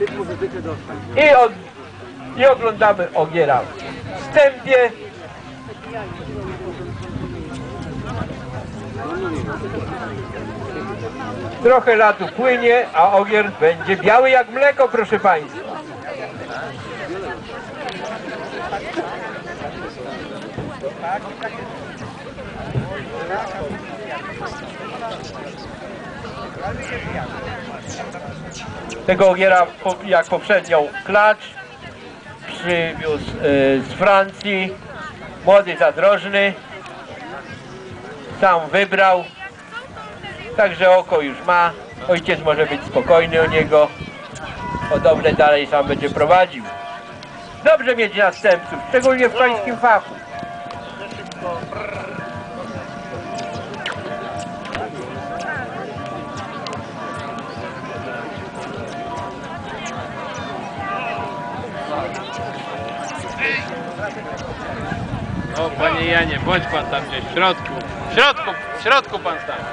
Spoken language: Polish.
I, od, I oglądamy ogiera w wstępie. Trochę latu płynie, a ogier będzie biały jak mleko, proszę Państwa. Tego ogiera, jak poprzednią klacz, przywiózł e, z Francji młody zadrożny. Sam wybrał. Także oko już ma. Ojciec może być spokojny o niego. Podobne dalej sam będzie prowadził. Dobrze mieć następców, szczególnie w końskim fachu. O, panie Janie, bądź pan tam gdzieś w środku. W środku, w środku pan stanie.